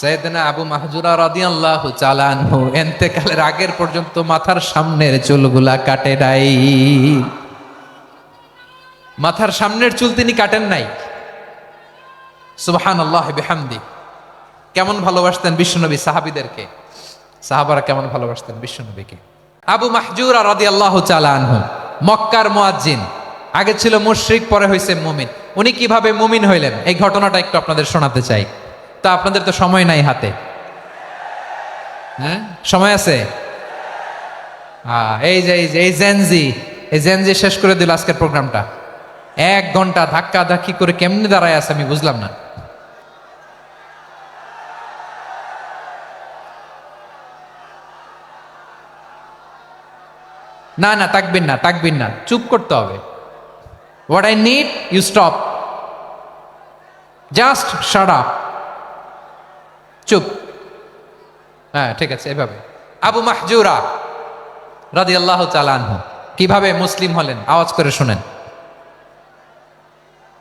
সৈয়দনা আবু মাহজুরা রাদিয়াল্লাহু চালানহু এন্তেকালের আগের পর্যন্ত মাথার সামনের চুলগুলা কাটে নাই। মাথার সামনের চুল তিনি কাটেন নাই। সুবহান আল্লাহ বিহামদি। কেমন ভালোবাসতেন বিশ্বনবী সাহাবিদেরকে? সাহাবারা কেমন ভালোবাসতেন বিশ্বনবীকে? আবু মাহজুরা রাদিয়াল্লাহু চালানহু মক্কার মুয়াজ্জিন। আগে ছিল মুশরিক, পরে হয়েছে মুমিন। উনি কীভাবে মুমিন হইলেন? এই ঘটনাটা একটু আপনাদের শোনাতে চাই। তা আপনাদের তো সময় নাই হাতে। হ্যাঁ? সময় আছে? এই যে এই যে, এই জেনজি এই জেনজি শেষ করে দিল আজকের প্রোগ্রামটা। এক ঘণ্টা ধাক্কা ধাক্কি করে কেমনে দাঁড়ায় আছে আমি বুঝলাম না। না না তাকবিন না তাকবিন না, চুপ করতে হবে। What I need you stop just up চুপ। হ্যাঁ ঠিক আছে, এভাবে। আবু মাহজুরা রাদি আল্লাহ চালানহু কীভাবে মুসলিম হলেন? আওয়াজ করে শুনেন।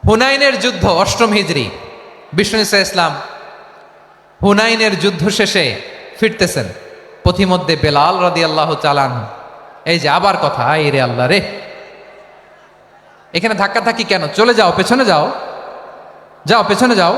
হুনাইনের যুদ্ধ, অষ্টম হিজরি, বিষ্ণু ইসা ইসলাম হুনাইনের যুদ্ধ শেষে ফিরতেছেন পথিমধ্যে বেলাল রাদি আল্লাহ চালান এই যে আবার কথা, আই রে আল্লাহ রে। এখানে ধাক্কা ধাক্কি কেন? চলে যাও, পেছনে যাও। যাও, পেছনে যাও।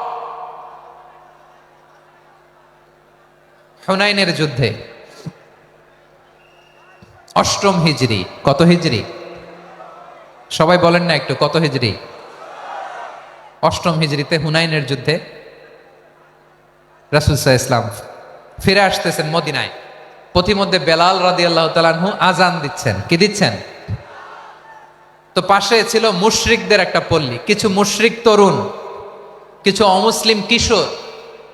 হুনাইনের যুদ্ধে। অষ্টম হিজরি। কত হিজরি? সবাই বলেন না একটু, কত হিজরি? অষ্টম হিজরিতে হুনাইনের যুদ্ধে রাসুলসাহ ইসলাম ফিরে আসতেছেন মদিনায়। পথিমধ্যে বেলাল রাদি আল্লাহ তালানহু আজান দিচ্ছেন। কি দিচ্ছেন? তো পাশে ছিল মুশরিকদের একটা পল্লী। কিছু মুশরিক তরুণ, কিছু অমুসলিম কিশোর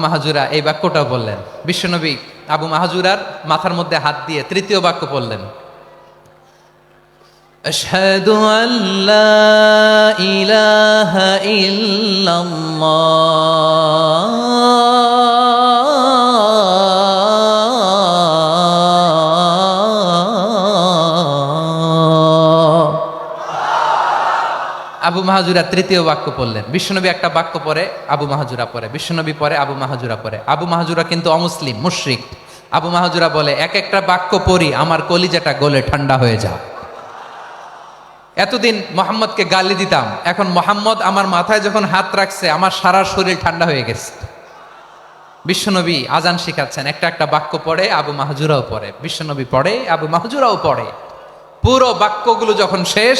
মাহাজুরা এই বাক্যটাও বললেন বিশ্বনবী আবু মাহাজুরার মাথার মধ্যে হাত দিয়ে তৃতীয় বাক্য পড়লেন أشهد أن لا إله إلا الله আবু মাহাজুরা তৃতীয় বাক্য পড়লেন। বিশ্বনবী একটা বাক্য পরে আবু মাহাজুরা পরে বিশ্বনবী পরে আবু মাহাজুরা পরে আবু মাহাজুরা কিন্তু অমুসলিম, মুশরিক। আবু মাহাজুরা বলে, এক একটা বাক্য পড়ি, আমার কলিজাটা গলে ঠান্ডা হয়ে যা এতদিন মোহাম্মদকে গালি দিতাম, এখন মোহাম্মদ আমার মাথায় যখন হাত রাখছে, আমার সারা শরীর ঠান্ডা হয়ে গেছে। বিশ্বনবী আজান শিখাচ্ছেন, একটা একটা বাক্য পড়ে, আবু মাহাজুরাও পড়ে। বিশ্বনবী পড়ে, আবু মাহাজুরাও পড়ে। পুরো বাক্যগুলো যখন শেষ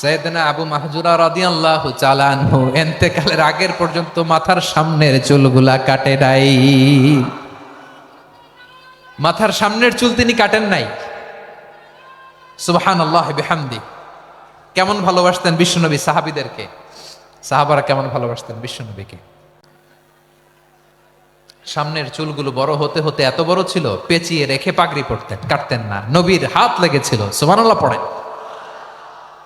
সৈয়দনা আবু মাহজুরা রাদিয়াল্লাহু চালানহু এন্তেকালের আগের পর্যন্ত মাথার সামনের চুলগুলা কাটে নাই। মাথার সামনের চুল তিনি কাটেন নাই। সুবহান আল্লাহ বিহামদি। কেমন ভালোবাসতেন বিশ্বনবী সাহাবিদেরকে? সাহাবারা কেমন ভালোবাসতেন বিশ্বনবীকে? সামনের চুলগুলো বড় হতে হতে এত বড় ছিল, পেঁচিয়ে রেখে পাগড়ি পড়তেন কাটতেন না, নবীর হাত লেগেছিল, সুবহানাল্লাহ পড়েন।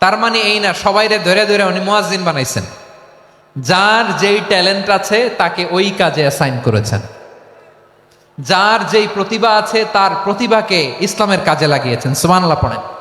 তার মানে এই না সবাইরে ধরে ধরে উনি মোয়াজিন বানাইছেন। যার যেই ট্যালেন্ট আছে, তাকে ওই কাজে অ্যাসাইন করেছেন। যার যেই প্রতিভা আছে, তার প্রতিভাকে ইসলামের কাজে লাগিয়েছেন। সুমান পড়েন।